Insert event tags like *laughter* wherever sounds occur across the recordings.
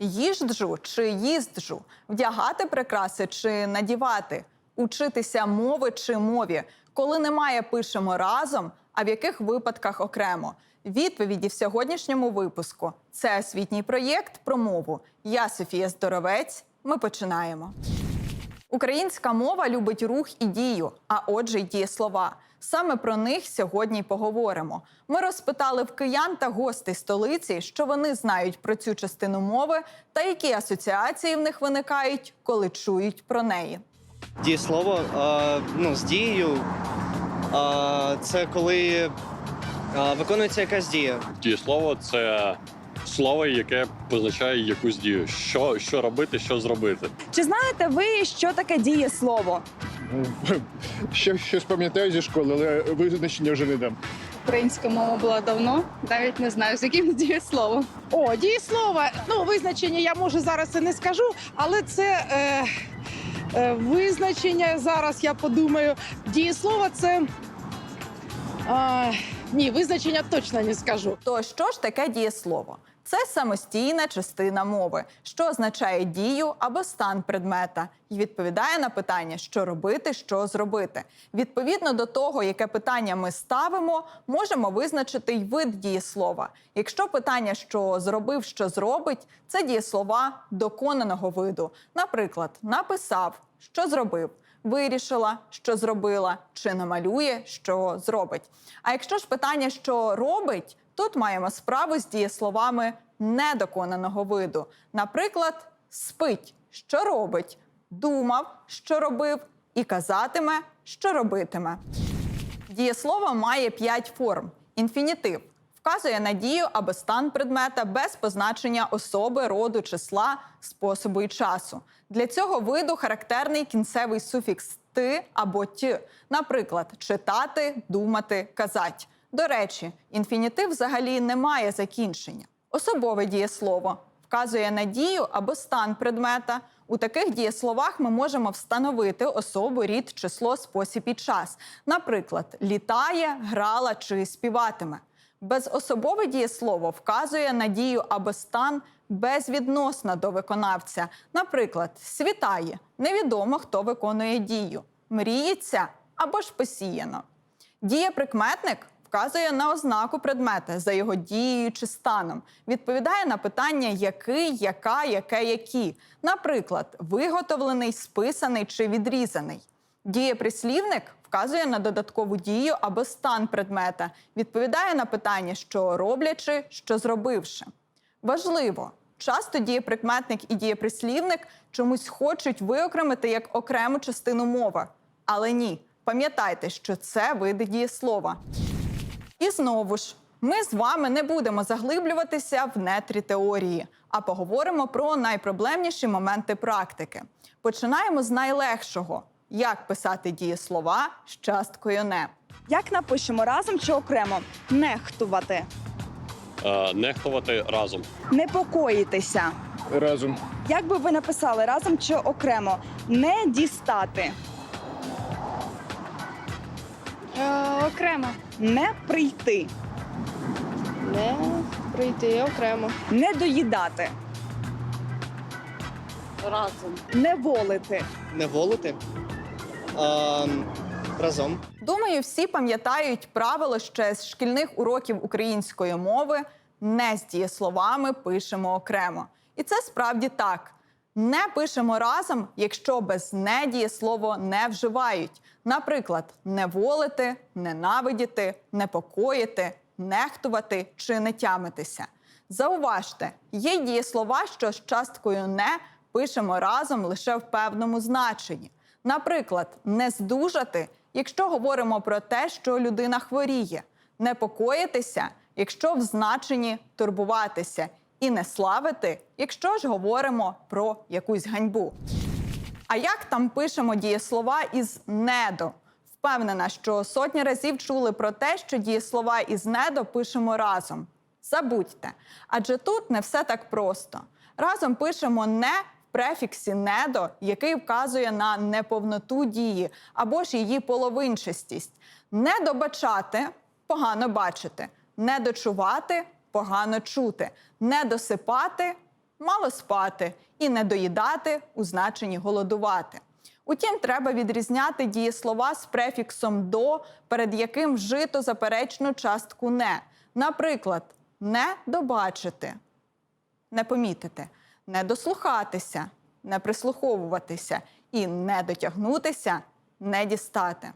Їжджу чи їзджу, вдягати прикраси чи надівати, учитися мови чи мові. Коли немає, пишемо разом, а в яких випадках окремо. Відповіді в сьогоднішньому випуску. Це освітній проєкт про мову. Я Софія Здоровець. Ми починаємо. Українська мова любить рух і дію, а отже, й дієслова. Саме про них сьогодні й поговоримо. Ми розпитали в киян та гостей столиці, що вони знають про цю частину мови та які асоціації в них виникають, коли чують про неї. Дієслово е, ну, з дією е, це коли е, виконується якась дія. Дієслово це слово, яке позначає якусь дію. Що, що робити, що зробити. Чи знаєте ви, що таке дієслово? Ще щось пам'ятаю зі школи, але визначення вже не дам. Українська мова була давно, навіть не знаю, з яким дієсловом. О, дієслово. Ну, визначення я може зараз і не скажу, але це е, е, визначення зараз я подумаю. Дієслово це. Е, ні, визначення точно не скажу. То що ж таке дієслово? Це самостійна частина мови, що означає дію або стан предмета, і відповідає на питання, що робити, що зробити. Відповідно до того, яке питання ми ставимо, можемо визначити й вид дієслова. Якщо питання, що зробив, що зробить, це дієслова доконаного виду. Наприклад, написав, що зробив. Вирішила, що зробила, чи намалює, що зробить. А якщо ж питання, що робить, тут маємо справу з дієсловами недоконаного виду. Наприклад, спить, що робить, думав, що робив, і казатиме, що робитиме. Дієслово має п'ять форм. Інфінітив вказує на дію або стан предмета без позначення особи, роду, числа, способу і часу. Для цього виду характерний кінцевий суфікс ти або ті. Наприклад, читати, думати, казать. До речі, інфінітив взагалі не має закінчення. Особове дієслово вказує на дію або стан предмета. У таких дієсловах ми можемо встановити особу, рід, число, спосіб і час. Наприклад, літає, грала чи співатиме. Безособове дієслово вказує на дію або стан безвідносно до виконавця. Наприклад, світає невідомо, хто виконує дію, мріється або ж посіяно. Дієприкметник вказує на ознаку предмета за його дією чи станом, відповідає на питання який, яка, яке, які. Наприклад, виготовлений, списаний чи відрізаний. Дієприслівник вказує на додаткову дію або стан предмета, відповідає на питання, що роблячи, що зробивши. Важливо, часто дієприкметник і дієприслівник чомусь хочуть виокремити як окрему частину мови. Але ні, пам'ятайте, що це види дієслова. І знову ж, ми з вами не будемо заглиблюватися в нетрі теорії, а поговоримо про найпроблемніші моменти практики. Починаємо з найлегшого: як писати дієслова з часткою не. Як напишемо разом чи окремо? Нехтувати, нехтувати разом. непокоїтися. Разом. Як би ви написали разом чи окремо? Не дістати, Е, окремо. не прийти, Не прийти окремо. не доїдати, Разом. не волити. Не волити е, разом. Думаю, всі пам'ятають правило ще з шкільних уроків української мови не з дієсловами пишемо окремо. І це справді так. Не пишемо разом, якщо без не дієслово не вживають. Наприклад, не волити, ненавидіти, непокоїти, нехтувати чи не тямитися. Зауважте, є дієслова, що з часткою не пишемо разом лише в певному значенні. Наприклад, не здужати, якщо говоримо про те, що людина хворіє, непокоїтися, якщо в значенні турбуватися, і не славити, якщо ж говоримо про якусь ганьбу. А як там пишемо дієслова із недо? Впевнена, що сотні разів чули про те, що дієслова із недо пишемо разом. Забудьте, адже тут не все так просто. Разом пишемо не в префіксі недо, який вказує на неповноту дії або ж її половинчастість. Не добачати погано бачити, не дочувати погано чути, не досипати мало спати і не доїдати у значенні голодувати. Утім, треба відрізняти дієслова з префіксом до, перед яким вжито заперечну частку не. Наприклад, не добачити, не помітити, не дослухатися, не прислуховуватися і не дотягнутися, не дістати.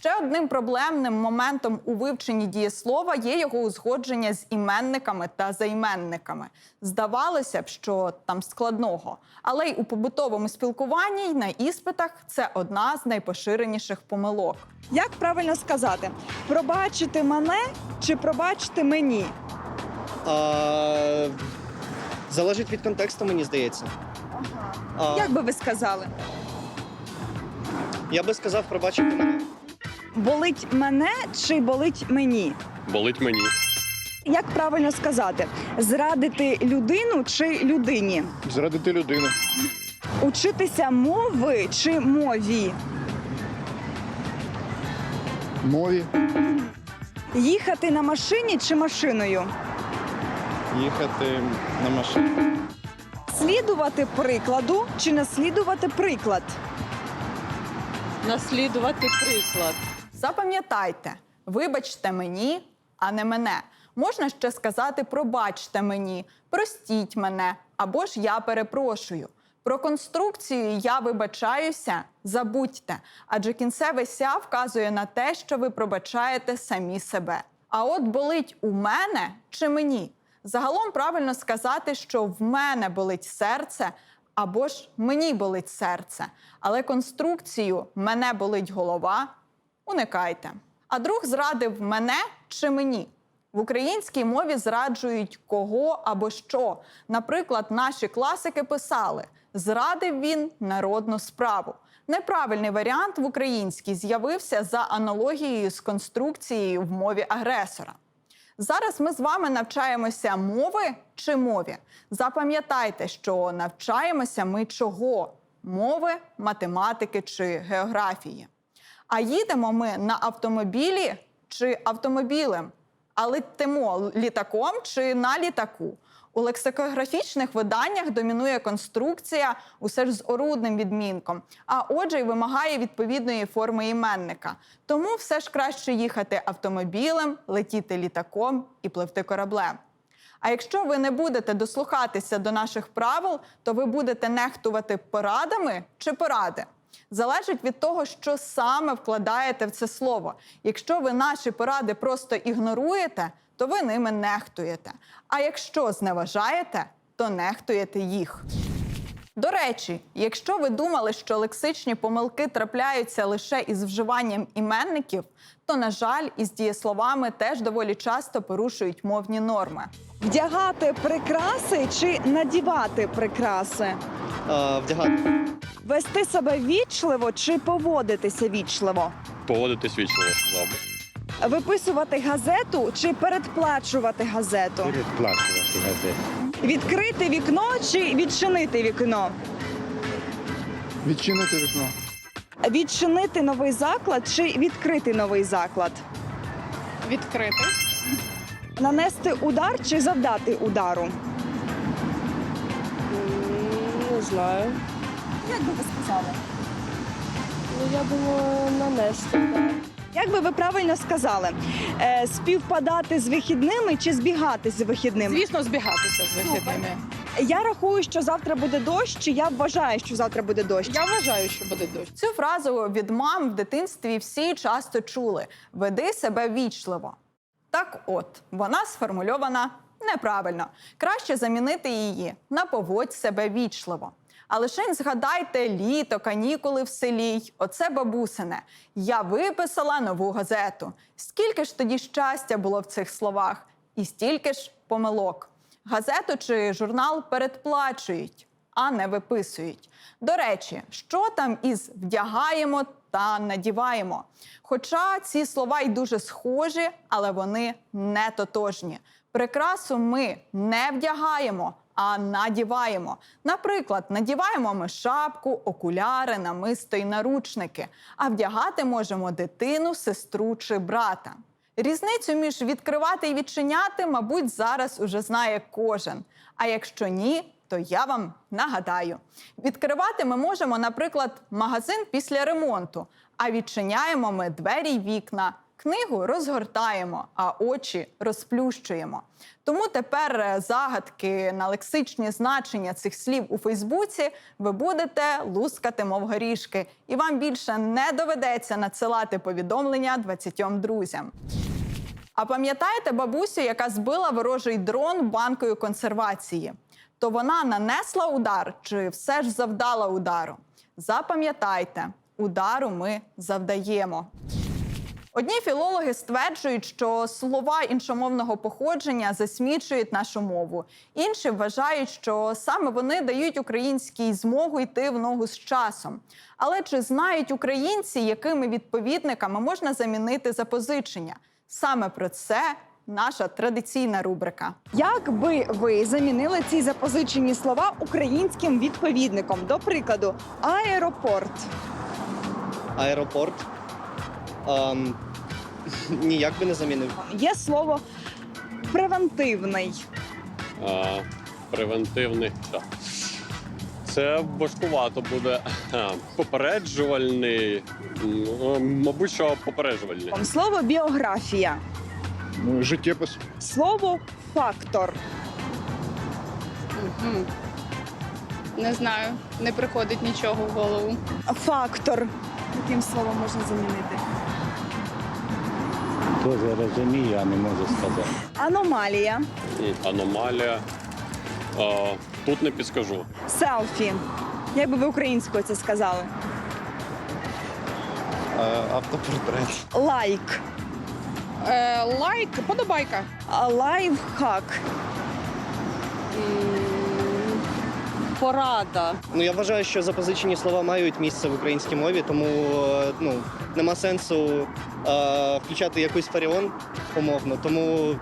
Ще одним проблемним моментом у вивченні дієслова є його узгодження з іменниками та займенниками. Здавалося б, що там складного, але й у побутовому спілкуванні й на іспитах це одна з найпоширеніших помилок. Як правильно сказати? Пробачити мене чи пробачити мені? А, залежить від контексту, мені здається. А, Як би ви сказали? Я би сказав пробачити мене. Болить мене чи болить мені? Болить мені. Як правильно сказати? Зрадити людину чи людині? Зрадити людину. Учитися мови чи мові? Мові. Їхати на машині чи машиною? Їхати на машині. Слідувати прикладу чи наслідувати приклад? наслідувати приклад. Запам'ятайте, вибачте мені, а не мене. Можна ще сказати пробачте мені, простіть мене або ж я перепрошую. Про конструкцію я вибачаюся, забудьте, адже кінцеве ся вказує на те, що ви пробачаєте самі себе. А от болить у мене чи мені? Загалом правильно сказати, що в мене болить серце або ж мені болить серце. Але конструкцію мене болить голова уникайте. А друг зрадив мене чи мені. В українській мові зраджують кого або що. Наприклад, наші класики писали: зрадив він народну справу. Неправильний варіант в українській з'явився за аналогією з конструкцією в мові агресора. Зараз ми з вами навчаємося мови чи мові. Запам'ятайте, що навчаємося ми чого? Мови, математики чи географії. А їдемо ми на автомобілі чи автомобілем, а летимо літаком чи на літаку. У лексикографічних виданнях домінує конструкція усе ж з орудним відмінком, а отже, й вимагає відповідної форми іменника. Тому все ж краще їхати автомобілем, летіти літаком і пливти кораблем. А якщо ви не будете дослухатися до наших правил, то ви будете нехтувати порадами чи поради. Залежить від того, що саме вкладаєте в це слово. Якщо ви наші поради просто ігноруєте, то ви ними нехтуєте. А якщо зневажаєте, то нехтуєте їх. До речі, якщо ви думали, що лексичні помилки трапляються лише із вживанням іменників, то, на жаль, із дієсловами теж доволі часто порушують мовні норми. Вдягати прикраси чи надівати прикраси? А, вдягати. Вести себе вічливо чи поводитися вічливо? Поводитись вічливо, би. Виписувати газету чи передплачувати газету? Передплачувати газету. Відкрити вікно чи відчинити вікно? Відчинити вікно. Відчинити новий заклад чи відкрити новий заклад? Відкрити. Нанести удар чи завдати удару? Знаю. Як би ви сказали? Ну я думаю, нанести. так. Як би ви правильно сказали? Е, співпадати з вихідними чи збігати з вихідними? Звісно, збігатися з вихідними. Я рахую, що завтра буде дощ, чи я вважаю, що завтра буде дощ. Я вважаю, що буде дощ. Цю фразу від мам в дитинстві всі часто чули: веди себе вічливо. Так от, вона сформульована неправильно. Краще замінити її на поводь себе вічливо. А лише згадайте літо, канікули в селі. Оце бабусине. Я виписала нову газету. Скільки ж тоді щастя було в цих словах, і стільки ж помилок. Газету чи журнал передплачують, а не виписують. До речі, що там із вдягаємо та надіваємо? Хоча ці слова й дуже схожі, але вони не тотожні. Прикрасу ми не вдягаємо, а надіваємо. Наприклад, надіваємо ми шапку, окуляри, намисто й наручники, а вдягати можемо дитину, сестру чи брата. Різницю між відкривати і відчиняти, мабуть, зараз уже знає кожен. А якщо ні, то я вам нагадаю: відкривати ми можемо, наприклад, магазин після ремонту, а відчиняємо ми двері й вікна. Книгу розгортаємо, а очі розплющуємо. Тому тепер е, загадки на лексичні значення цих слів у Фейсбуці ви будете лускати, мов горішки, і вам більше не доведеться надсилати повідомлення 20 друзям. А пам'ятаєте бабусю, яка збила ворожий дрон банкою консервації? То вона нанесла удар чи все ж завдала удару? Запам'ятайте, удару ми завдаємо. Одні філологи стверджують, що слова іншомовного походження засмічують нашу мову. Інші вважають, що саме вони дають українській змогу йти в ногу з часом. Але чи знають українці, якими відповідниками можна замінити запозичення? Саме про це наша традиційна рубрика. Як би ви замінили ці запозичені слова українським відповідником? До прикладу, аеропорт. Аеропорт. Ам, *laughs* ніяк би не замінив. Є слово превентивний. А, превентивний. Так. Це важкувато буде. *laughs* Попереджувальний. Ну, Мабуть, що попереджувальний. Слово біографія. Ну, Життєпис. Слово фактор. Мгм. Не знаю, не приходить нічого в голову. Фактор. Яким словом можна замінити? Тоже розумію, а не можу сказати. Аномалія, Аномалія. А, Тут не підскажу. селфі. Як би ви українською це сказали? Автопортрет. Лайк, Е, лайк, подобайка. А, лайфхак, М, Порада. Ну я вважаю, що запозичені слова мають місце в українській мові, тому е, ну нема сенсу е, включати якусь фаріон умовно. Тому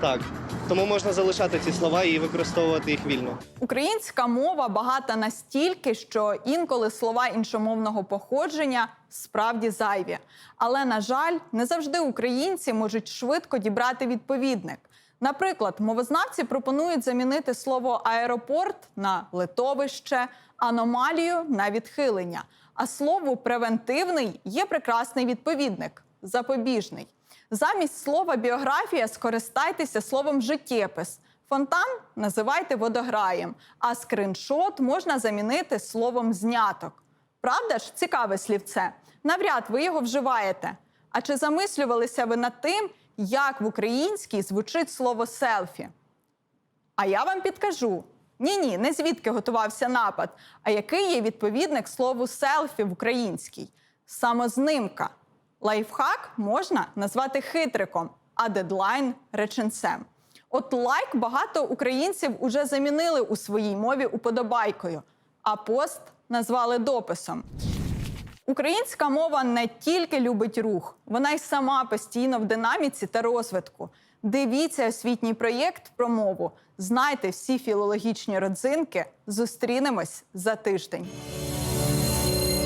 так. Тому можна залишати ці слова і використовувати їх вільно. Українська мова багата настільки, що інколи слова іншомовного походження справді зайві. Але, на жаль, не завжди українці можуть швидко дібрати відповідник. Наприклад, мовознавці пропонують замінити слово аеропорт на литовище, аномалію на відхилення. А слову превентивний є прекрасний відповідник запобіжний. Замість слова біографія скористайтеся словом життєпис. Фонтан називайте водограєм, а скриншот можна замінити словом зняток. Правда ж, цікаве слівце? Навряд ви його вживаєте. А чи замислювалися ви над тим, як в українській звучить слово селфі? А я вам підкажу: ні, ні, не звідки готувався напад, а який є відповідник слову селфі в українській самознимка. Лайфхак можна назвати хитриком, а дедлайн реченцем. От лайк багато українців уже замінили у своїй мові уподобайкою, а пост назвали дописом. Українська мова не тільки любить рух, вона й сама постійно в динаміці та розвитку. Дивіться освітній проєкт про мову. Знайте всі філологічні родзинки. Зустрінемось за тиждень.